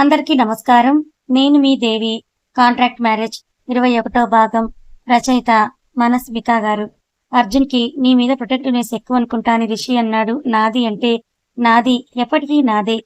అందరికీ నమస్కారం. నేను మీ దేవి కాంట్రాక్ట్ మ్యారేజ్ ఇరవై ఒకటో భాగం రచయిత మనస్విక గారు. అర్జున్కి నీ మీద ప్రొటెక్టివ్నెస్ ఎక్కువ అనుకుంటాను రిషి అన్నాడు. నాది అంటే నాది ఎప్పటికీ నాదే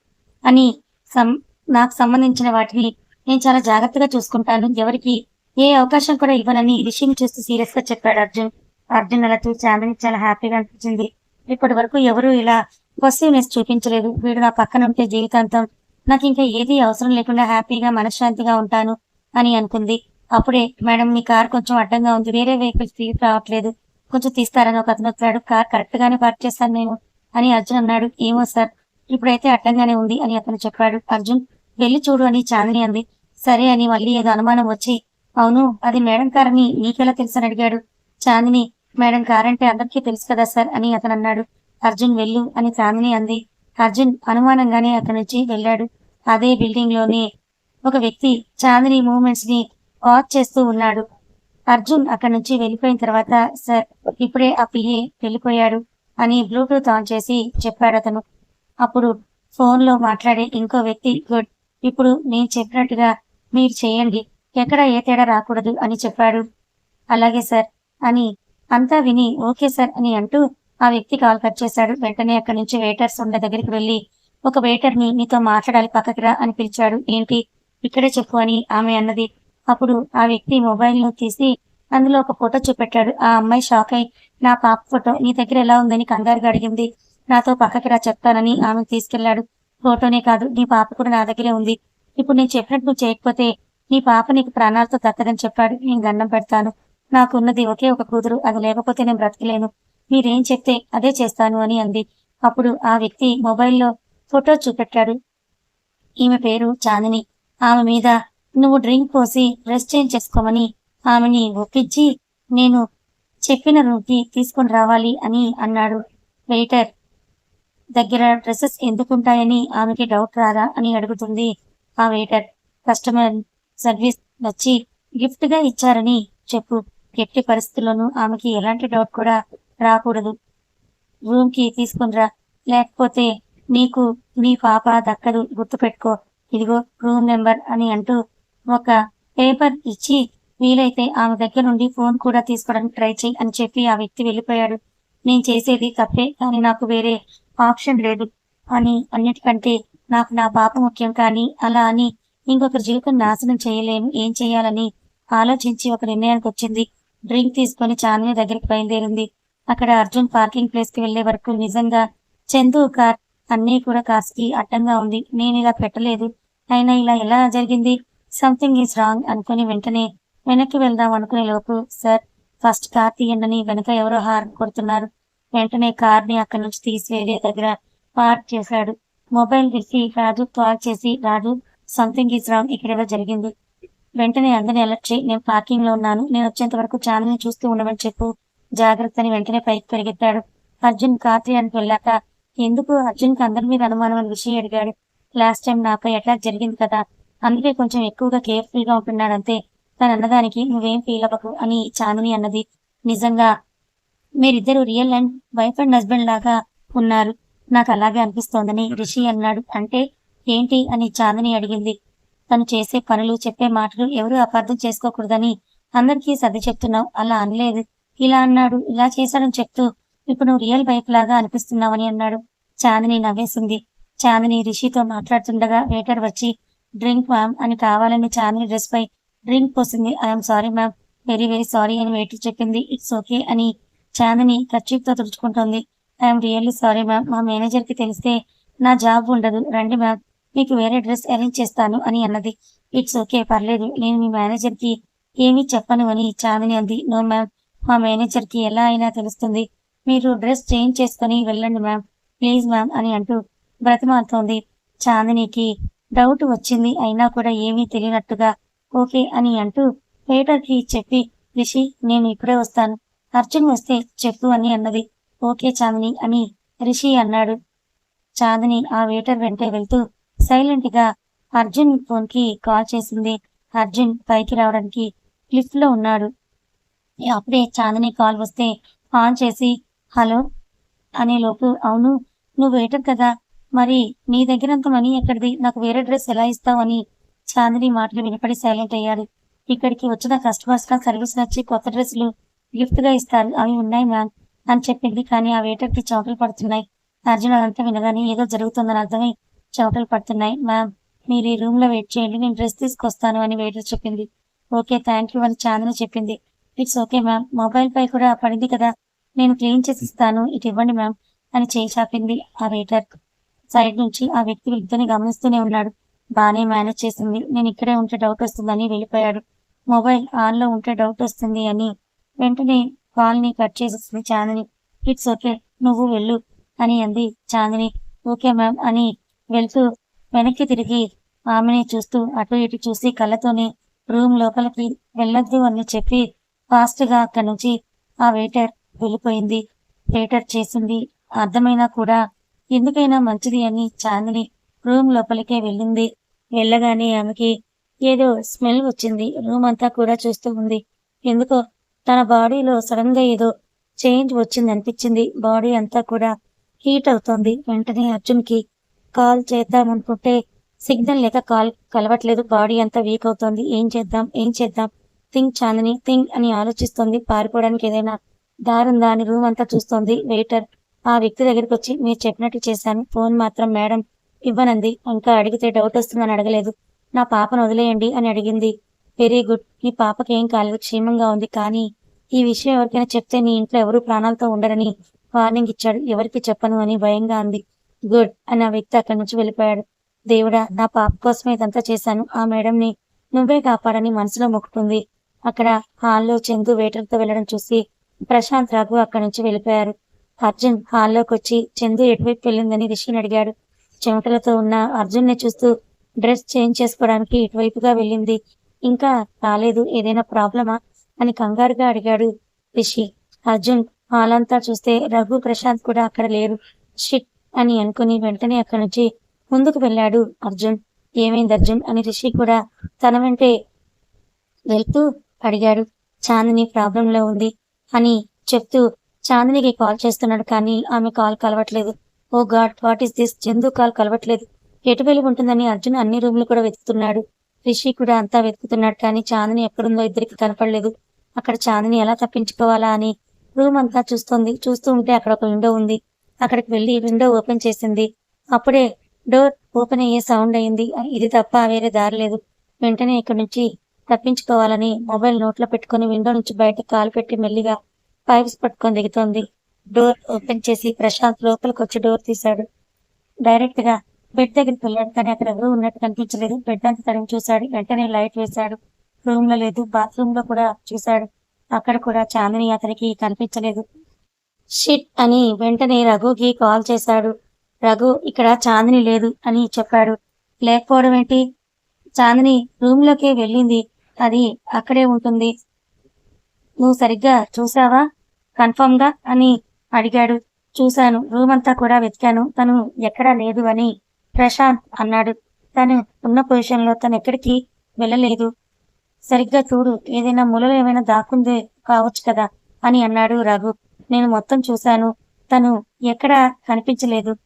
అని సం నాకు సంబంధించిన వాటిని నేను చాలా జాగ్రత్తగా చూసుకుంటాను. ఎవరికి ఏ అవకాశం కూడా ఇవ్వనని రిషిని చూస్తూ సీరియస్గా చెప్పాడు అర్జున్. అర్జున్ అలా చూసి ఆమెని చాలా హ్యాపీగా అనిపించింది. ఇప్పటి వరకు ఎవరు ఇలా పాజిటివ్నెస్ చూపించలేదు. వీడు నా పక్కన ఉంటే జీవితాంతం నాకు ఇంకా ఏది అవసరం లేకుండా హ్యాపీగా మనశ్శాంతిగా ఉంటాను అని అనుకుంది. అప్పుడే మేడం మీ కార్ కొంచెం అడ్డంగా ఉంది. వేరే వెహికల్స్ తీసుకు రావట్లేదు. కొంచెం తీస్తారని ఒక అతను వచ్చాడు. కార్ కరెక్ట్ గానే పార్క్ చేస్తాను నేను అని అర్జున్ అన్నాడు. ఏమో సార్ ఇప్పుడైతే అడ్డంగానే ఉంది అని అతను చెప్పాడు. అర్జున్ వెళ్ళి చూడు అని చాందిని అంది. సరే అని మళ్ళీ ఏదో అనుమానం వచ్చి అవును అది మేడం కార్ అని నీకెలా తెలుసు అని అడిగాడు. చాందిని మేడం కార్ అంటే అందరికీ తెలుసు కదా సార్ అని అతను అన్నాడు. అర్జున్ వెళ్ళు అని చాందిని అంది. అర్జున్ అనుమానంగానే అక్కడి నుంచి వెళ్ళాడు. అదే బిల్డింగ్లోని ఒక వ్యక్తి చాందిని మూమెంట్స్ని వాచ్ చేస్తూ ఉన్నాడు. అర్జున్ అక్కడి నుంచి వెళ్ళిపోయిన తర్వాత సార్ ఇప్పుడే ఆ పిఏ వెళ్ళిపోయాడు అని బ్లూటూత్ ఆన్ చేసి చెప్పాడు అతను. అప్పుడు ఫోన్లో మాట్లాడే ఇంకో వ్యక్తి గుడ్ ఇప్పుడు నేను చెప్పినట్టుగా మీరు చేయండి. ఎక్కడ ఏ తేడా రాకూడదు అని చెప్పాడు. అలాగే సార్ అని అంతా విని ఓకే సార్ అని అంటూ ఆ వ్యక్తి కాల్ కట్ చేశాడు. వెంటనే అక్కడి నుంచి వెయిటర్స్ ఉండే దగ్గరికి వెళ్ళి ఒక వెయిటర్ని నీతో మాట్లాడాలి పక్కకి రా అని పిలిచాడు. ఏంటి? ఇక్కడే చెప్పు అని ఆమె అన్నది. అప్పుడు ఆ వ్యక్తి మొబైల్ను తీసి అందులో ఒక ఫోటో చూపెట్టాడు. ఆ అమ్మాయి షాక్ అయి నా పాప ఫోటో నీ దగ్గర ఎలా ఉందని కంగారుగా అడిగింది. నాతో పక్కకి రా చెప్తానని ఆమె తీసుకెళ్ళాడు. ఫోటోనే కాదు నీ పాప కూడా నా దగ్గరే ఉంది. ఇప్పుడు నేను చెప్పినట్టు నువ్వు చేయకపోతే నీ పాప నీకు ప్రాణాలతో దక్కదని చెప్పాడు. నేను దండం పెడతాను. నాకున్నది ఒకే ఒక కూతురు అది లేకపోతే నేను బ్రతకలేను. మీరేం చెప్తే అదే చేస్తాను అని అంది. అప్పుడు ఆ వ్యక్తి మొబైల్లో ఫోటో చూపెట్టాడు. ఈమె పేరు చాందిని. ఆమె మీద నువ్వు డ్రింక్ పోసి డ్రెస్ చేంజ్ చేసుకోమని ఆమెని ఒప్పించి నేను చెప్పిన రూమ్కి తీసుకొని రావాలి అని అన్నాడు. వెయిటర్ దగ్గర డ్రెస్సెస్ ఎందుకుంటాయని ఆమెకి డౌట్ రాదా అని అడుగుతుంది ఆ వెయిటర్. కస్టమర్ సర్వీస్ వచ్చి గిఫ్ట్గా ఇచ్చారని చెప్పు. ఎట్టి పరిస్థితుల్లోనూ ఆమెకి ఎలాంటి డౌట్ కూడా రాకూడదు. రూమ్కి తీసుకునిరా లేకపోతే నీకు నీ పాప దక్కదు. గుర్తుపెట్టుకో. ఇదిగో రూమ్ నెంబర్ అని అంటూ ఒక పేపర్ ఇచ్చి వీలైతే ఆమె దగ్గర నుండి ఫోన్ కూడా తీసుకోవడానికి ట్రై చేయి అని చెప్పి ఆ వ్యక్తి వెళ్ళిపోయాడు. నేను చేసేది తప్పే కానీ నాకు వేరే ఆప్షన్ లేదు. అని అన్నిటికంటే నాకు నా పాప ముఖ్యం కానీ అలా అని ఇంకొకరి జీవితం నాశనం చేయలేను. ఏం చేయాలని ఆలోచించి ఒక నిర్ణయానికి వచ్చింది. డ్రింక్ తీసుకొని చాన్వి దగ్గరికి బయలుదేరింది. అక్కడ అర్జున్ పార్కింగ్ ప్లేస్కి వెళ్ళే వరకు నిజంగా చందు కార్ అన్నీ కూడా కాస్కి అడ్డంగా ఉంది. నేను ఇలా పెట్టలేదు. అయినా ఇలా ఎలా జరిగింది? సంథింగ్ ఈజ్ రాంగ్ అనుకుని వెంటనే వెనక్కి వెళ్దాం అనుకునే లోపు సార్ ఫస్ట్ కార్ తీయండి వెనక ఎవరో హార్న్ కొడుతున్నారు. వెంటనే కార్ని అక్కడి నుంచి తీసివేరే దగ్గర పార్క్ చేశాడు. మొబైల్ తీసి రాజు కాల్ చేసి రాజు సంథింగ్ ఈజ్ రాంగ్ ఇక్కడ ఏదో జరిగింది. వెంటనే అందరిని అలర్ట్ చేయి. నేను పార్కింగ్లో ఉన్నాను. నేను వచ్చేంత వరకు ఛానల్ని చూస్తూ ఉండమని చెప్పు. జాగ్రత్త అని వెంటనే పైకి పరిగెత్తాడు. అర్జున్ కార్తీయానికి వెళ్ళాక ఎందుకు అర్జున్కి అందరి మీద అనుమానం అని విషయం అడిగాడు. లాస్ట్ టైం నాపై అటాక్ జరిగింది కదా? అందుకే కొంచెం ఎక్కువగా కేర్ఫుల్గా ఉంటున్నాడు అంతే తన అన్నదానికి నువ్వేం ఫీల్ అవ్వకు అని చాందిని అన్నది. నిజంగా మీరిద్దరు real and wife and husband లాగా ఉన్నారు. నాకు అలాగే అనిపిస్తోందని రిషి అన్నాడు. అంటే ఏంటి అని చాందిని అడిగింది. తను చేసే పనులు చెప్పే మాటలు ఎవరు అపార్థం చేసుకోకూడదని అందరికీ సర్ది చెప్తున్నావు. అలా అనలేదు. ఇలా అన్నాడు. ఇలా చేశాడని చెప్తూ ఇప్పుడు నువ్వు రియల్ వైఫ్ లాగా అనిపిస్తున్నావని అన్నాడు. చాందిని నవ్వేసింది. చాందిని రిషితో మాట్లాడుతుండగా వెయిటర్ వచ్చి డ్రింక్ మ్యామ్ అని కావాలని చాందిని డ్రెస్ పై డ్రింక్ పోసింది. I'm sorry ma'am very very sorry అని వెయిటర్ చెప్పింది. ఇట్స్ ఓకే అని చాందిని ఖర్చీతో తుడుచుకుంటుంది. ఐఎమ్ రియల్లీ సారీ మ్యామ్ మా మేనేజర్కి తెలిస్తే నా జాబ్ ఉండదు. రండి మ్యామ్ మీకు వేరే డ్రెస్ అరేంజ్ చేస్తాను అని అన్నది. ఇట్స్ ఓకే పర్లేదు. నేను మీ మేనేజర్కి ఏమీ చెప్పను అని చాందిని అంది. నో మ్యామ్ మా మేనేజర్కి ఎలా అయినా తెలుస్తుంది. మీరు డ్రెస్ చేంజ్ చేసుకుని వెళ్ళండి మ్యామ్. ప్లీజ్ మ్యామ్ అని అంటూ బ్రతిమాలుతోంది. చాందినికి డౌట్ వచ్చింది. అయినా కూడా ఏమీ తెలియనట్టుగా ఓకే అని అంటూ వెయిటర్కి చెప్పి రిషి నేను ఇప్పుడే వస్తాను. అర్జున్ వస్తే చెప్పు అని అన్నది. ఓకే చాందిని అని రిషి అన్నాడు. చాందిని ఆ వెయిటర్ వెంటే వెళ్తూ సైలెంట్గా అర్జున్ ఫోన్కి కాల్ చేసింది. అర్జున్ పైకి రావడానికి లిఫ్ట్లో ఉన్నాడు. అప్పుడే చాందిని కాల్ వస్తే ఆన్ చేసి హలో అనే లోపు అవును నువ్వు వెయిటర్ కదా మరి నీ దగ్గరంత మనీ ఎక్కడిది? నాకు వేరే డ్రెస్ ఎలా ఇస్తావు? అని చాందిని మాటలు వినపడి సైలెంట్ అయ్యాడు. ఇక్కడికి వచ్చిన కస్టమర్స్గా సర్వీస్ నచ్చి కొత్త డ్రెస్సులు గిఫ్ట్గా ఇస్తారు. అవి ఉన్నాయి మ్యామ్ అని చెప్పింది. కానీ ఆ వెయిటర్కి చౌకలు పడుతున్నాయి. అర్జున్ అదంతా వినగానే ఏదో జరుగుతుందని అర్థమై చౌకలు పడుతున్నాయి. మ్యామ్ మీరు ఈ రూమ్లో వెయిట్ చేయండి. నేను డ్రెస్ తీసుకొస్తాను అని వెయిటర్ చెప్పింది. ఓకే థ్యాంక్ యూ అని చాందని చెప్పింది. It's okay ma'am. మొబైల్ పై కూడా పడింది కదా. నేను క్లీన్ చేసి ఇస్తాను ఇటు ఇవ్వండి మ్యామ్ అని చేయి చాపింది ఆ వెయిటర్ సైడ్ నుంచి. ఆ వ్యక్తి ఇద్దరిని గమనిస్తూనే ఉన్నాడు. బాగానే మేనేజ్ చేసింది. నేను ఇక్కడే ఉంటే డౌట్ వస్తుందని వెళ్ళిపోయాడు. మొబైల్ ఆన్లో ఉంటే డౌట్ వస్తుంది అని వెంటనే కాల్ని కట్ చేసేసింది చాందిని. It's okay. నువ్వు వెళ్ళు అని అంది చాందిని. ఓకే మ్యామ్ అని వెళ్తూ వెనక్కి తిరిగి ఆమెని చూస్తూ అటు ఇటు చూసి కళ్ళతోనే రూమ్ లోపలికి వెళ్ళొద్దు అని చెప్పి ఫాస్ట్గా అక్కడి నుంచి ఆ వెయిటర్ వెళ్ళిపోయింది. వెయిటర్ చేసింది. అర్థమైనా కూడా ఎందుకైనా మంచిది అని చాందిని రూమ్ లోపలికే వెళ్ళింది. వెళ్ళగానే ఆమెకి ఏదో స్మెల్ వచ్చింది. రూమ్ అంతా కూడా చూస్తూ ఉంది. ఎందుకో తన బాడీలో సడన్గా ఏదో చేంజ్ వచ్చింది అనిపించింది. బాడీ అంతా కూడా హీట్ అవుతోంది. వెంటనే అర్జున్కి కాల్ చేద్దాం అనుకుంటే సిగ్నల్ లేక కాల్ కలవట్లేదు. బాడీ అంతా వీక్ అవుతోంది. ఏం చేద్దాం? ఏం చేద్దాం? థింక్ చాందని థింక్ అని ఆలోచిస్తోంది. పారిపోవడానికి ఏదైనా దారుందా అని రూమ్ అంతా చూస్తోంది. వెయిటర్ ఆ వ్యక్తి దగ్గరికి వచ్చి మీరు చెప్పినట్టు చేశాను. ఫోన్ మాత్రం మేడం ఇవ్వనంది. ఇంకా అడిగితే డౌట్ వస్తుందని అడగలేదు. నా పాపను వదిలేయండి అని అడిగింది. వెరీ గుడ్ నీ పాపకి ఏం కాలేదు. క్షేమంగా ఉంది. కానీ ఈ విషయం ఎవరికైనా చెప్తే నీ ఇంట్లో ఎవరు ప్రాణాలతో ఉండరని వార్నింగ్ ఇచ్చాడు. ఎవరికి చెప్పను అని భయంగా అంది. గుడ్ అని ఆ వ్యక్తి అక్కడి నుంచి వెళ్ళిపోయాడు. దేవుడా నా పాప కోసమే ఇదంతా చేశాను. ఆ మేడంని నువ్వే కాపాడని మనసులో మొక్కుతుంది అక్కడ హాల్లో చందు వెయిటర్తో వెళ్ళడం చూసి ప్రశాంత్ రాఘు అక్కడి నుంచి వెళ్ళిపోయారు. అర్జున్ హాల్లోకి వచ్చి చందు ఎటువైపు వెళ్ళిందని రిషిని అడిగాడు. చెమటలతో ఉన్న అర్జున్ని చూస్తూ డ్రెస్ చేంజ్ చేసుకోవడానికి ఇటువైపుగా వెళ్ళింది. ఇంకా రాలేదు ఏదైనా ప్రాబ్లమా? అని కంగారుగా అడిగాడు రిషి. అర్జున్ హాల్ అంతా చూస్తే రఘు ప్రశాంత్ కూడా అక్కడ లేరు. షిట్ అని అనుకుని వెంటనే అక్కడి నుంచి ముందుకు వెళ్ళాడు అర్జున్. ఏమైంది అర్జున్? అని రిషి కూడా తన వెంటే వెళ్తూ అడిగాడు చాందిని ప్రాబ్లంలో ఉంది అని చెప్తూ చాందినికి కాల్ చేస్తున్నాడు కానీ ఆమె కాల్ కలవట్లేదు. ఓ god what is this? Chandu call కలవట్లేదు? ఎటు వెళ్ళి ఉంటుందని అర్జున్ అన్ని రూమ్లు కూడా వెతుకుతున్నాడు. రిషి కూడా అంతా వెతుకుతున్నాడు కానీ చాందిని ఎక్కడుందో ఇద్దరికి కనపడలేదు. అక్కడ చాందిని ఎలా తప్పించుకోవాలా అని రూమ్ అంతా చూస్తోంది. చూస్తూ ఉంటే అక్కడ ఒక విండో ఉంది. అక్కడికి వెళ్ళి విండో ఓపెన్ చేసింది. అప్పుడే డోర్ ఓపెన్ అయ్యే సౌండ్ అయింది. ఇది తప్ప వేరే దారి లేదు. వెంటనే ఇక్కడి నుంచి తప్పించుకోవాలని మొబైల్ నోట్లో పెట్టుకుని విండో నుంచి బయట కాలు పెట్టి మెల్లిగా పైప్స్ పట్టుకొని దిగుతోంది. డోర్ ఓపెన్ చేసి ప్రశాంత్ లోపలికి వచ్చి డోర్ తీశాడు. డైరెక్ట్గా బెడ్ దగ్గరికి వెళ్ళాడు కానీ అక్కడ ఎవరు ఉన్నట్టు కనిపించలేదు. బెడ్ అంతా తడిని చూశాడు. వెంటనే లైట్ వేశాడు. రూమ్లో లేదు బాత్రూమ్లో కూడా చూశాడు. అక్కడ కూడా చాందిని అతనికి కనిపించలేదు. షిట్ అని వెంటనే రఘుకి కాల్ చేశాడు. రఘు ఇక్కడ చాందిని లేదు అని చెప్పాడు. లేకపోవడం ఏంటి? చాందిని రూమ్లోకి వెళ్ళింది. అది అక్కడే ఉంటుంది. నువ్వు సరిగ్గా చూసావా కన్ఫర్మ్గా అని అడిగాడు. చూశాను. రూమ్ అంతా కూడా వెతికాను. తను ఎక్కడా లేదు అని ప్రశాంత్ అన్నాడు. తను ఉన్న పొజిషన్లో తను ఎక్కడికి వెళ్ళలేదు. సరిగ్గా చూడు ఏదైనా మూలలో ఏమైనా దాక్కుందే కావచ్చు కదా అని అన్నాడు రఘు. నేను మొత్తం చూశాను. తను ఎక్కడా కనిపించలేదు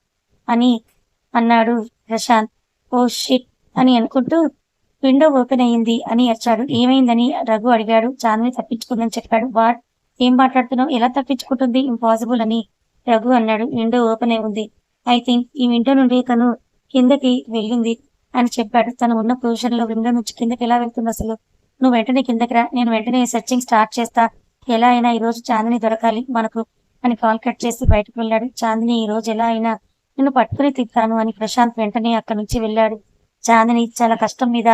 అని అన్నాడు ప్రశాంత్. ఓ షిట్ అని అనుకుంటూ విండో ఓపెన్ అయ్యింది అని అరిచాడు. ఏమైందని రఘు అడిగాడు. చాందిని తప్పించుకుందని చెప్పాడు. వాట్? ఏం మాట్లాడుతున్నావు? ఎలా తప్పించుకుంటుంది? ఇంపాసిబుల్ అని రఘు అన్నాడు. విండో ఓపెన్ అయి ఉంది. ఐ థింక్ ఈ విండో నుండి తను కిందకి వెళ్ళింది అని చెప్పాడు. తను ఉన్న పొజిషన్లో విండో నుంచి కిందకి ఎలా వెళ్తుంది అసలు? నువ్వు వెంటనే కిందకి రా. నేను వెంటనే సెర్చింగ్ స్టార్ట్ చేస్తా. ఎలా అయినా ఈ రోజు చాందిని దొరకాలి మనకు అని కాల్ కట్ చేసి బయటకు వెళ్ళాడు. చాందిని ఈ రోజు ఎలా అయినా నిన్ను పట్టుకుని తిప్పాను అని ప్రశాంత్ వెంటనే అక్కడి నుంచి వెళ్ళాడు. చాందిని చాలా కష్టం మీద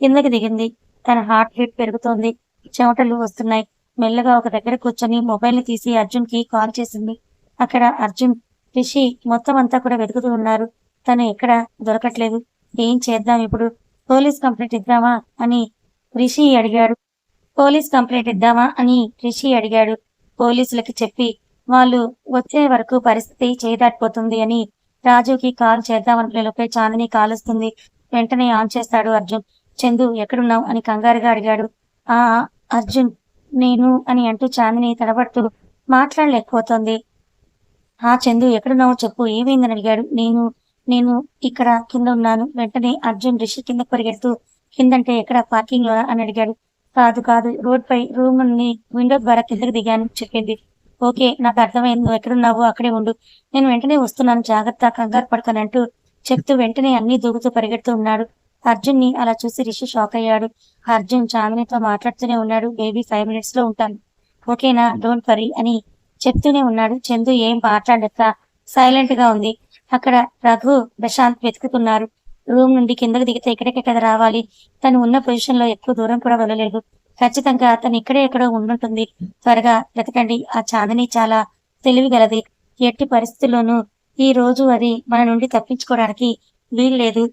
కిందకి దిగింది. తన హార్ట్ హీట్ పెరుగుతోంది. చెమటలు వస్తున్నాయి. మెల్లగా ఒక దగ్గర కూర్చొని మొబైల్ తీసి అర్జున్కి కాల్ చేసింది. అక్కడ అర్జున్ రిషి మొత్తం అంతా కూడా వెతుకుతూ ఉన్నారు. తను ఎక్కడ దొరకట్లేదు. ఏం చేద్దాం ఇప్పుడు? పోలీస్ కంప్లైంట్ ఇద్దామా అని రిషి అడిగాడు. పోలీస్ కంప్లైంట్ ఇద్దామా అని రిషి అడిగాడు. పోలీసులకి చెప్పి వాళ్ళు వచ్చే వరకు పరిస్థితి చేయదాటిపోతుంది అని రాజుకి కాల్ చేద్దామనుకునే లోపే చాందిని కాలుస్తుంది వెంటనే ఆన్ చేస్తాడు అర్జున్. చందు ఎక్కడున్నావు? అని కంగారుగా అడిగాడు. ఆ అర్జున్ నేను అని అంటూ చాందిని తడబడుతూ మాట్లాడలేకపోతుంది. ఆ చందు ఎక్కడున్నావో చెప్పు ఏమైందని అడిగాడు. నేను నేను ఇక్కడ కింద ఉన్నాను. వెంటనే అర్జున్ రిషి కింద పరిగెడుతూ కిందంటే ఎక్కడ పార్కింగ్లో అని అడిగాడు. కాదు కాదు రోడ్ పై రూమ్ని విండో ద్వారా కిందకి దిగాను చెప్పింది. ఓకే నాకు అర్థమైంది నువ్వు ఎక్కడున్నావు అక్కడే ఉండు. నేను వెంటనే వస్తున్నాను జాగ్రత్త కంగారు పడకనంటూ చెప్తూ వెంటనే అన్ని దూకుతూ పరిగెడుతూ ఉన్నాడు. అర్జున్ని అలా చూసి రిషి షాక్ అయ్యాడు. అర్జున్ చామినితో మాట్లాడుతూనే ఉన్నాడు. బేబీ ఫైవ్ మినిట్స్లో ఉంటాను. ఓకేనా డోంట్ వరీ అని చెప్తూనే ఉన్నాడు. చందు ఏం మాట్లాడక సైలెంట్గా ఉంది. అక్కడ రఘు ప్రశాంత్ వెతుకుతున్నారు. రూమ్ నుండి కిందకు దిగితే ఇక్కడికే కదా రావాలి. తను ఉన్న పొజిషన్లో ఎక్కువ దూరం కూడా వెళ్ళలేదు. ఖచ్చితంగా తను ఇక్కడే ఎక్కడో ఉండుంటుంది. త్వరగా వెతకండి. ఆ చాందని చాలా తెలివి గలది ఎట్టి పరిస్థితుల్లోనూ ఈ రోజు అది మన నుండి తప్పించుకోవడానికి వీల్లేదు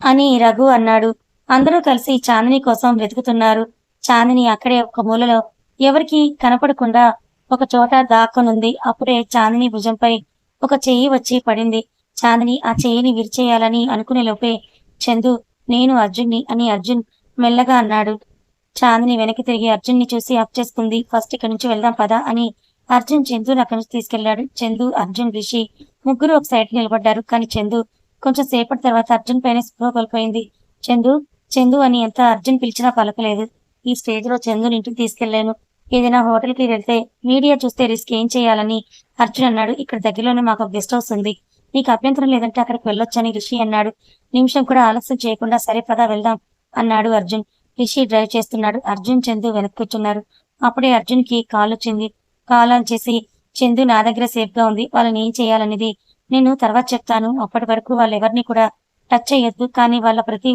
అని రఘు అన్నాడు. అందరూ కలిసి చాందిని కోసం వెతుకుతున్నారు. చాందిని అక్కడే ఒక మూలలో ఎవరికి కనపడకుండా ఒక చోట దాక్కునుంది. అప్పుడే చాందిని భుజంపై ఒక చెయ్యి వచ్చి పడింది. చాందిని ఆ చెయ్యిని విరిచేయాలని అనుకునే లోపే చందు నేను అర్జున్ని అని అర్జున్ మెల్లగా అన్నాడు. చాందిని వెనక్కి తిరిగి అర్జున్ని చూసి అప్ చేసుకుంది. ఫస్ట్ ఇక్కడి నుంచి వెళ్దాం పదా అని అర్జున్ చందుని అక్కడి నుంచి తీసుకెళ్ళాడు. చందు అర్జున్ రిషి ముగ్గురు ఒక సైడ్ నిలబడ్డారు. కానీ చందు కొంచెం సేపటి తర్వాత అర్జున్ పైన స్పృహ కోల్పోయింది. చందు చందు అని ఎంత అర్జున్ పిలిచినా పలకలేదు. ఈ స్టేజ్లో చందుని ఇంటికి తీసుకెళ్ళాను ఏదైనా హోటల్కి వెళ్తే మీడియా చూస్తే రిస్క్ ఏం చేయాలని అర్జున్ అన్నాడు. ఇక్కడ దగ్గరలోనే మాకు గెస్ట్ హౌస్ ఉంది. నీకు అభ్యంతరం లేదంటే అక్కడికి వెళ్ళొచ్చని రిషి అన్నాడు. నిమిషం కూడా ఆలస్యం చేయకుండా సరే పదా వెళ్దాం అన్నాడు అర్జున్. రిషి డ్రైవ్ చేస్తున్నాడు. అర్జున్ చందు వెనక్కి కూర్చున్నారు. అప్పుడే అర్జున్కి కాల్ వచ్చింది కాల్ ఆన్ చేసి చందు నా దగ్గర సేఫ్గా ఉంది. వాళ్ళని ఏం చేయాలనేది నేను తర్వాత చెప్తాను. అప్పటి వరకు వాళ్ళు ఎవరిని కూడా టచ్ చేయొద్దు. కానీ వాళ్ళ ప్రతి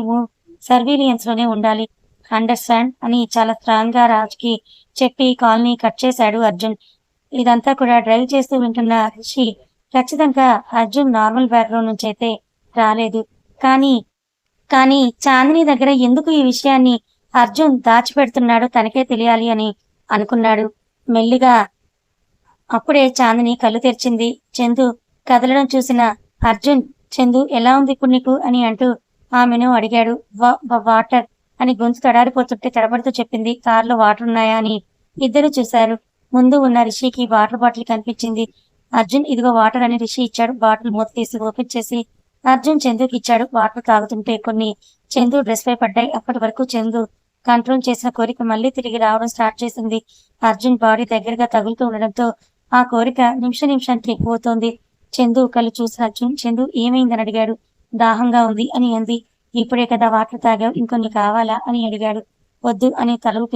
సర్వీలియన్స్లోనే ఉండాలి. అండర్స్టాండ్ అని చాలా స్ట్రాంగ్గా రాజ్కి చెప్పి కాల్ని కట్ చేశాడు అర్జున్. ఇదంతా కూడా డ్రైవ్ చేస్తూ వింటున్న రిషి. ఖచ్చితంగా అర్జున్ నార్మల్ బ్యాక్గ్రౌండ్ నుంచి అయితే రాలేదు. కానీ కానీ చాందిని దగ్గర ఎందుకు ఈ విషయాన్ని అర్జున్ దాచిపెడుతున్నాడో తనకే తెలియాలి అని అనుకున్నాడు. మెల్లిగా అప్పుడే చాందిని కళ్ళు తెరిచింది. చందు కదలడం చూసిన అర్జున్ చందు ఎలా ఉంది ఇప్పుడు నీకు? అని అంటూ ఆమెను అడిగాడు. వాటర్ అని గొంతు తడారిపోతుంటే తడబడుతూ చెప్పింది. కార్లో వాటర్ ఉన్నాయా? అని ఇద్దరు చూశారు. ముందు ఉన్న రిషికి వాటర్ బాటిల్ కనిపించింది. అర్జున్ ఇదిగో వాటర్ అని రిషి ఇచ్చాడు. బాటిల్ మూత తీసి ఓపెన్ చేసి అర్జున్ చందుకి ఇచ్చాడు. వాటర్ తాగుతుంటే కొన్ని చందు డ్రెస్ పై పడ్డాయి. అప్పటి వరకు చందు కంట్రోల్ చేసిన కోరిక మళ్ళీ తిరిగి రావడం స్టార్ట్ చేసింది. అర్జున్ బాడీ దగ్గరగా తగులుతూ ఉండడంతో ఆ కోరిక నిమిష నిమిషానికి ఎక్కువవుతోంది చందు కళ్ళు చూసి అర్జున్ చందు ఏమైందని అడిగాడు? దాహంగా ఉంది అని అంది. ఇప్పుడే కదా వాటర్ తాగావు ఇంకొన్ని కావాలా? అని అడిగాడు. వద్దు అని తల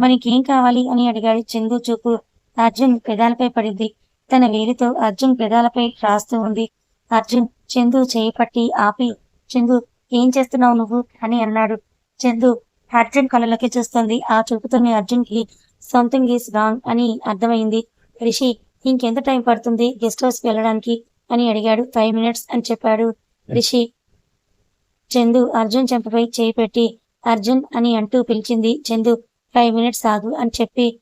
మనకేం కావాలి? అని అడిగాడు చందు చూపు. అర్జున్ పెదాలపై పడింది. తన వేలితో అర్జున్ పెదాలపై రాస్తూ ఉంది. అర్జున్ చందు చేయి పట్టి ఆపి చందు ఏం చేస్తున్నావు నువ్వు? అని అన్నాడు. చందు అర్జున్ కళ్ళలోకి చూస్తుంది. ఆ చూపుతోనే అర్జున్కి సంథింగ్ ఈస్ రాంగ్ అని అర్థమైంది. రిషి ఇంకెంత టైం పడుతుంది గెస్ట్ హౌస్ వెళ్ళడానికి? అని అడిగాడు. ఫైవ్ మినిట్స్ అని చెప్పాడు రిషి. చందు అర్జున్ చెంపపై చేయి పెట్టి అర్జున్ అని అంటూ పిలిచింది. చందు ఫైవ్ మినిట్స్ ఆగు అని చెప్పి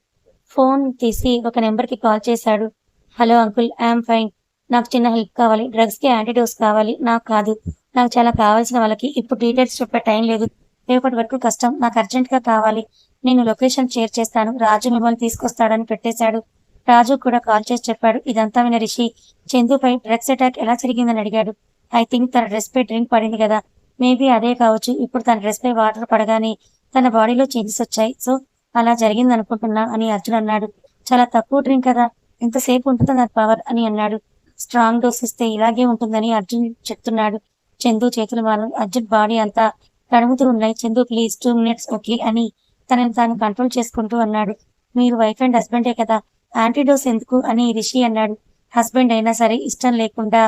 ఫోన్ తీసి ఒక నెంబర్కి కాల్ చేశాడు. Hello uncle I'm fine. నాకు చిన్న హెల్ప్ కావాలి. డ్రగ్స్కి యాంటీడోస్ కావాలి. నాకు కాదు. నాకు చాలా కావాల్సిన వాళ్ళకి ఇప్పుడు డీటెయిల్స్ చెప్పే టైం లేదు. రేపటి వరకు కష్టం. నాకు అర్జెంట్గా కావాలి. నేను లొకేషన్ షేర్ చేస్తాను. రాజు మిమ్మల్ని తీసుకొస్తాడని పెట్టేశాడు. రాజు కూడా కాల్ చేసి చెప్పాడు. ఇదంతా విన రిషి చందుపై డ్రగ్స్ అటాక్ ఎలా జరిగిందని అడిగాడు. ఐ థింక్ తన డ్రెస్ పై డ్రింక్ పడింది కదా. మేబీ అదే కావచ్చు. ఇప్పుడు తన డ్రెస్ పై వాటర్ పడగానే తన బాడీలో చేంజెస్ వచ్చాయి. సో అలా జరిగింది అనుకుంటున్నా అని అర్జున్ అన్నాడు. చాలా తక్కువ డ్రింక్ కదా. ఎంతసేపు ఉంటుంది దాని పవర్ అని అన్నాడు. స్ట్రాంగ్ డోస్ ఇస్తే ఇలాగే ఉంటుందని అర్జున్ చెప్తున్నాడు. చందు చేతులు వాళ్ళు అర్జున్ బాడీ అంతా తడుముతూ ఉన్నాయి. Chandu please two minutes okay అని తనని తాను కంట్రోల్ చేసుకుంటూ అన్నాడు. మీరు వైఫ్ అండ్ హస్బెండే కదా. యాంటీడోస్ ఎందుకు అని రిషి అన్నాడు. హస్బెండ్ అయినా సరే ఇష్టం లేకుండా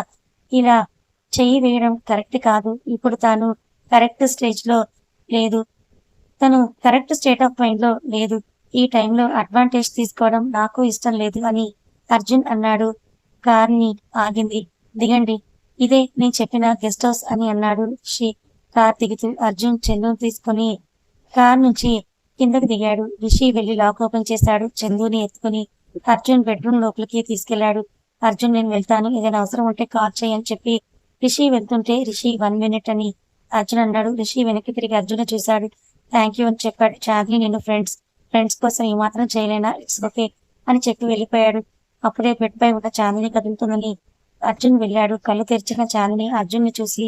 ఇలా చెయ్యి వేయడం కరెక్ట్ కాదు. ఇప్పుడు తాను కరెక్ట్ స్టేజ్లో లేదు. తను కరెక్ట్ స్టేట్ ఆఫ్ మైండ్లో లేదు. ఈ టైంలో అడ్వాంటేజ్ తీసుకోవడం నాకు ఇష్టం లేదు అని అర్జున్ అన్నాడు. కార్ని ఆగింది. దిగండి. ఇదే నేను చెప్పిన గెస్ట్ హౌస్ అని అన్నాడు రిషి. కార్ దిగుతూ అర్జున్ చందుని తీసుకుని కార్ నుంచి కిందకు దిగాడు. రిషి వెళ్ళి లాక్ ఓపెన్ చేశాడు. చందుని ఎత్తుకుని అర్జున్ బెడ్రూమ్ లోపలికి తీసుకెళ్ళాడు. అర్జున్ నేను వెళ్తాను. ఏదైనా అవసరం ఉంటే కాల్ చేయని చెప్పి రిషి వెళ్తుంటే రిషి వన్ మినిట్ అని అర్జున్ అన్నాడు. రిషి వెనక్కి తిరిగి అర్జున్ చూశాడు. థ్యాంక్ యూ అని చెప్పాడు. చాందిని నేను ఫ్రెండ్స్ ఫ్రెండ్స్ కోసం ఏమాత్రం చేయలేనా? ఇట్స్ ఓకే అని చెప్పి వెళ్ళిపోయాడు. అప్పుడే బెడ్ పై ఉన్న చాందిని కదులుతుందని అర్జున్ వెళ్ళాడు. కళ్ళు తెరిచిన చాందిని అర్జున్ని చూసి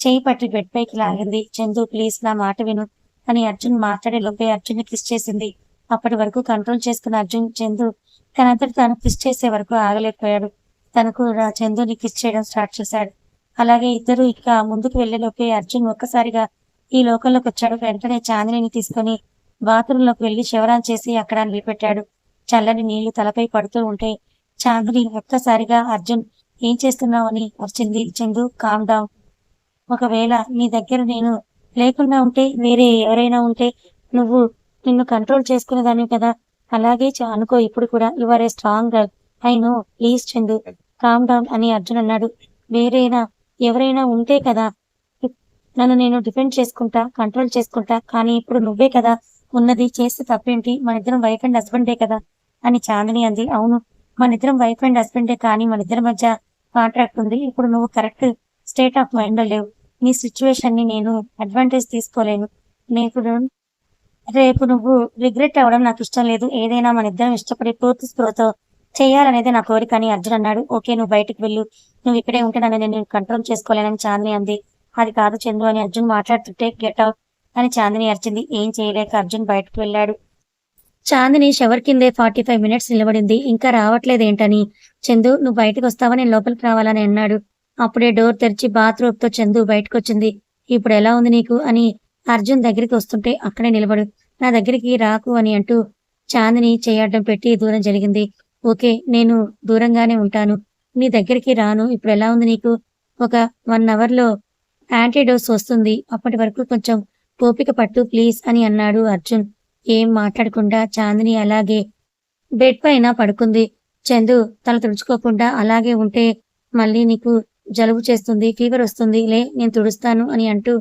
చేయి పట్టి బెడ్ పైకి లాగింది చందు ప్లీజ్ నా మాట విను అని అర్జున్ మాట్లాడే లోపే అర్జున్ కిస్ చేసింది. అప్పటి వరకు కంట్రోల్ చేసుకున్న అర్జున్ చందు తనంతటి తాను కిస్ చేసే వరకు ఆగలేకపోయాడు. తను కూడా చందుని కిస్ చేయడం స్టార్ట్ చేశాడు. అలాగే ఇద్దరు ఇంకా ముందుకు వెళ్ళేలోపే అర్జున్ ఒక్కసారిగా ఈ లోకంలోకి వచ్చాడు. వెంటనే చాందినిని తీసుకొని బాత్రూంలోకి వెళ్ళి శివరాన్ చేసి అక్కడ నిలబెట్టాడు. చల్లని నీళ్ళు తలపై పడుతూ ఉంటే చాందిని ఒక్కసారిగా అర్జున్ ఏం చేస్తున్నావు? అని వచ్చింది చందు. Calm down. ఒకవేళ నీ దగ్గర నేను లేకుండా ఉంటే వేరే ఎవరైనా ఉంటే నువ్వు నిన్ను కంట్రోల్ చేసుకునేదాన్ని కదా. అలాగే అనుకో ఇప్పుడు కూడా your a strong girl I know please Chandu calm down అని అర్జున్ అన్నాడు. వేరేనా ఎవరైనా ఉంటే కదా నన్ను నేను డిఫెండ్ చేసుకుంటా కంట్రోల్ చేసుకుంటా కానీ ఇప్పుడు నువ్వే కదా ఉన్నది చేస్తే తప్పేంటి? మన ఇద్దరం వైఫ్ అండ్ హస్బెండే కదా అని చాందిని అంది. అవును మన ఇద్దరం వైఫ్ అండ్ హస్బెండే కానీ మన ఇద్దరి మధ్య కాంట్రాక్ట్ ఉంది. ఇప్పుడు నువ్వు కరెక్ట్ స్టేట్ ఆఫ్ మైండ్లో లేవు. నీ సిచ్యువేషన్ని నేను అడ్వాంటేజ్ తీసుకోలేను. నేను రేపు నువ్వు రిగ్రెట్ అవ్వడం నాకు ఇష్టం లేదు. ఏదైనా మన ఇద్దరం ఇష్టపడి పూర్తి స్పృహతో చేయాలనేది నా కోరిక అని అర్జున్ అన్నాడు. ఓకే నువ్వు బయటకు వెళ్ళు. నువ్వు ఇక్కడే ఉంటే నన్ను నేను కంట్రోల్ చేసుకోలేనని చాందిని అంది. అది కాదు చంద్రు అని అర్జున్ మాట్లాడుతుంటే గెట్ అవుట్ అని చాందిని అరిచింది. ఏం చేయలేక అర్జున్ బయటకు వెళ్ళాడు. చాందిని షవర్ కిందే ఫార్టీ ఫైవ్ మినిట్స్ నిలబడింది. ఇంకా రావట్లేదేంటని? చందు నువ్వు బయటకు వస్తావా? నేను లోపలికి రావాలని అన్నాడు. అప్పుడే డోర్ తెరిచి బాత్రూమ్తో చందు బయటకు వచ్చింది ఇప్పుడు ఎలా ఉంది నీకు? అని అర్జున్ దగ్గరికి వస్తుంటే అక్కడే నిలబడు. నా దగ్గరికి రాకు అని అంటూ చాందిని చేయడం పెట్టి దూరం జరిగింది. ఓకే నేను దూరంగానే ఉంటాను. నీ దగ్గరికి రాను. ఇప్పుడు ఎలా ఉంది నీకు? ఒక వన్ అవర్లో యాంటీడోస్ వస్తుంది. అప్పటి వరకు కొంచెం ఓపిక పట్టు ప్లీజ్ అని అన్నాడు అర్జున్. ఏం మాట్లాడకుండా చాందిని అలాగే బెడ్ పైన పడుకుంది. చందు తల తుడుచుకోకుండా అలాగే ఉంటే మళ్ళీ నీకు జలుబు చేస్తుంది ఫీవర్ వస్తుంది. లే నేను తుడుస్తాను అని అంటూ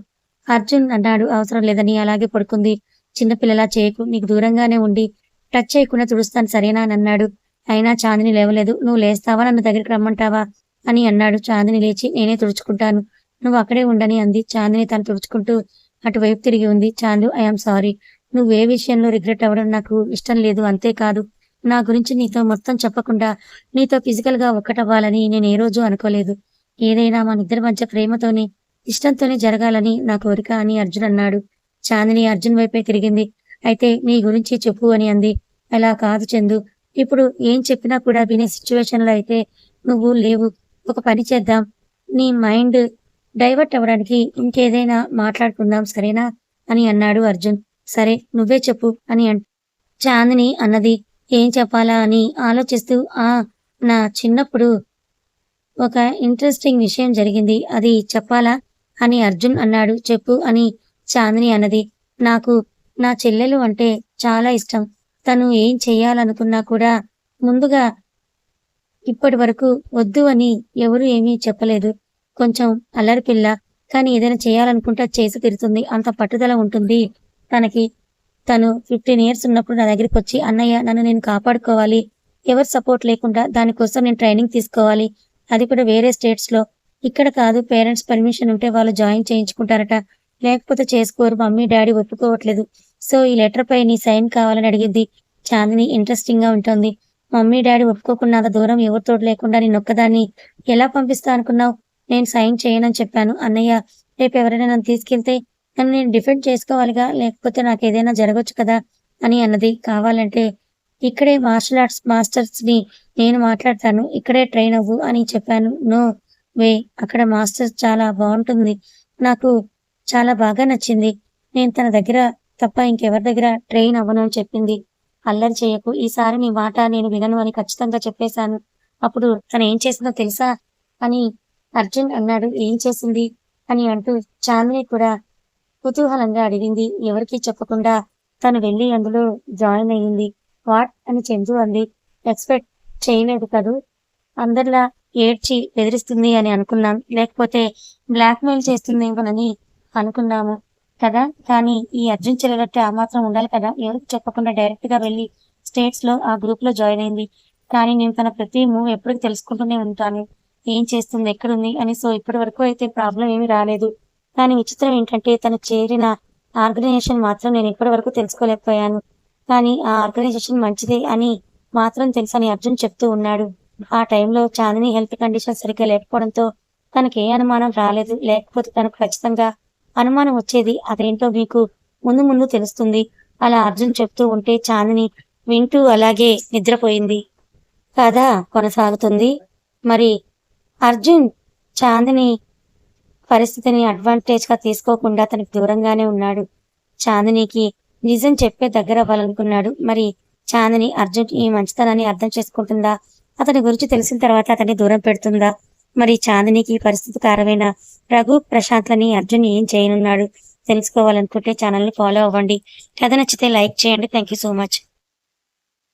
అర్జున్ అన్నాడు. అవసరం లేదని అలాగే పడుకుంది. చిన్నపిల్లలా చేయకు నీకు దూరంగానే ఉండి టచ్ చేయకుండా తుడుస్తాను సరేనా అని అన్నాడు. అయినా చాందిని లేవలేదు. నువ్వు లేస్తావా? నన్ను దగ్గరికి రమ్మంటావా? అని అన్నాడు. చాందిని లేచి నేనే తుడుచుకుంటాను. నువ్వు అక్కడే ఉండని అంది. చాందిని తను తుడుచుకుంటూ అటువైపు తిరిగి ఉంది. చాందు ఐఎమ్ సారీ నువ్వు ఏ విషయంలో రిగ్రెట్ అవ్వడం నాకు ఇష్టం లేదు. అంతేకాదు నా గురించి నీతో మొత్తం చెప్పకుండా నీతో ఫిజికల్గా ఒక్కటవ్వాలని నేను ఏ రోజు అనుకోలేదు. ఏదైనా మన ఇద్దరి మధ్య ప్రేమతోనే ఇష్టంతోనే జరగాలని నా కోరిక అని అర్జున్ అన్నాడు. చాందిని అర్జున్ వైపే తిరిగింది. అయితే నీ గురించి చెప్పు అని అంది. అలా కాదు చందు. ఇప్పుడు ఏం చెప్పినా కూడా వినే సిచ్యువేషన్లో అయితే నువ్వు లేవు. ఒక పని చేద్దాం. నీ మైండ్ డైవర్ట్ అవ్వడానికి ఇంకేదైనా మాట్లాడుకుందాం సరేనా? అని అన్నాడు అర్జున్. సరే నువ్వే చెప్పు అని అన్ చాందిని అన్నది. ఏం చెప్పాలా అని ఆలోచిస్తూ ఆ నా చిన్నప్పుడు ఒక ఇంట్రెస్టింగ్ విషయం జరిగింది. అది చెప్పాలా అని అర్జున్ అన్నాడు. చెప్పు అని చాందిని అన్నది. నాకు నా చెల్లెలు అంటే చాలా ఇష్టం. తను ఏం చెయ్యాలనుకున్నా కూడా ముందుగా ఇప్పటి వరకు వద్దు అని ఎవరు ఏమీ చెప్పలేదు. కొంచెం అల్లరి పిల్ల కానీ ఏదైనా చేయాలనుకుంటే చేసి తీరుతుంది. అంత పట్టుదల ఉంటుంది. తనకి తను ఫిఫ్టీన్ ఇయర్స్ ఉన్నప్పుడు నా దగ్గరికి వచ్చి అన్నయ్య నన్ను నేను కాపాడుకోవాలి. ఎవరు సపోర్ట్ లేకుండా దానికోసం నేను ట్రైనింగ్ తీసుకోవాలి. అది కూడా వేరే స్టేట్స్లో. ఇక్కడ కాదు పేరెంట్స్ పర్మిషన్ ఉంటే వాళ్ళు జాయిన్ చేయించుకుంటారట. లేకపోతే చేసుకోరు మమ్మీ డాడీ ఒప్పుకోవట్లేదు. సో ఈ లెటర్ పై నీ సైన్ కావాలని అడిగింది చాందిని ఇంట్రెస్టింగ్గా ఉంటుంది. మమ్మీ డాడీ ఒప్పుకోకుండా దూరం ఎవరితో లేకుండా నేను ఒక్కదాన్ని ఎలా పంపిస్తా అనుకున్నావు? నేను సైన్ చేయనని చెప్పాను. అన్నయ్య రేపు ఎవరైనా నన్ను తీసుకెళ్తే నన్ను నేను డిఫెండ్ చేసుకోవాలిగా? లేకపోతే నాకు ఏదైనా జరగచ్చు కదా? అని అన్నది. కావాలంటే ఇక్కడే మార్షల్ ఆర్ట్స్ మాస్టర్స్ని నేను మాట్లాడతాను. ఇక్కడే ట్రైన్ అవ్వు అని చెప్పాను. నో వే అక్కడ మాస్టర్స్ చాలా బాగుంటుంది. నాకు చాలా బాగా నచ్చింది. నేను తన దగ్గర తప్ప ఇంకెవరి దగ్గర ట్రైన్ అవ్వను అని చెప్పింది. అల్లరి చేయకు. ఈసారి నీ మాట నేను వినను అని ఖచ్చితంగా చెప్పేశాను. అప్పుడు తను ఏం చేసిందో తెలుసా? అని అర్జున్ అన్నాడు. ఏం చేసింది? అని అంటూ చాందిని కూడా కుతూహలంగా అడిగింది. ఎవరికీ చెప్పకుండా తను వెళ్ళి అందులో జాయిన్ అయ్యింది. వాట్? అని చందు అంది. ఎక్స్పెక్ట్ చేయలేదు కదూ? అందరిలా ఏడ్చి బెదిరిస్తుంది అని అనుకున్నాం. లేకపోతే బ్లాక్మెయిల్ చేస్తుందేమోనని అనుకున్నాము కదా? కానీ ఈ అర్జున్ చెల్లెలట్టు ఆ మాత్రం ఉండాలి కదా? ఎవరికి చెప్పకుండా డైరెక్ట్గా వెళ్ళి స్టేట్స్లో ఆ గ్రూప్లో జాయిన్ అయింది. కానీ నేను తన ప్రతి మూవ్ ఎప్పటికి తెలుసుకుంటూనే ఉంటాను. ఏం చేస్తుంది? ఎక్కడుంది? అని సో ఇప్పటి వరకు అయితే ప్రాబ్లం ఏమి రాలేదు. కానీ విచిత్రం ఏంటంటే తను చేరిన ఆర్గనైజేషన్ మాత్రం నేను ఇప్పటి వరకు తెలుసుకోలేకపోయాను. కానీ ఆ ఆర్గనైజేషన్ మంచిదే అని మాత్రం తెలుసని అర్జున్ చెప్తూ ఉన్నాడు. ఆ టైంలో చాందిని హెల్త్ కండిషన్ సరిగ్గా లేకపోవడంతో తనకి ఏ అనుమానం రాలేదు. లేకపోతే తనకు ఖచ్చితంగా అనుమానం వచ్చేది అదేంటో మీకు ముందు ముందు తెలుస్తుంది. అలా అర్జున్ చెప్తూ ఉంటే చాందిని వింటూ అలాగే నిద్రపోయింది. కథ కొనసాగుతుంది. మరి అర్జున్ చాందిని పరిస్థితిని అడ్వాంటేజ్గా తీసుకోకుండా తనకు దూరంగానే ఉన్నాడు. చాందినికి నిజం చెప్పే దగ్గర అవ్వాలనుకున్నాడు. మరి చాందిని అర్జున్ ఈ మంచితనాన్ని అర్థం చేసుకుంటుందా? అతని గురించి తెలిసిన తర్వాత అతన్ని దూరం పెడుతుందా? మరి చాందినికి ఈ పరిస్థితి కారమైన రఘు ప్రశాంత్లని అర్జున్ ఏం చేయనున్నాడు తెలుసుకోవాలనుకుంటే ఛానల్ని ఫాలో అవ్వండి. కథ నచ్చితే లైక్ చేయండి. Thank you so much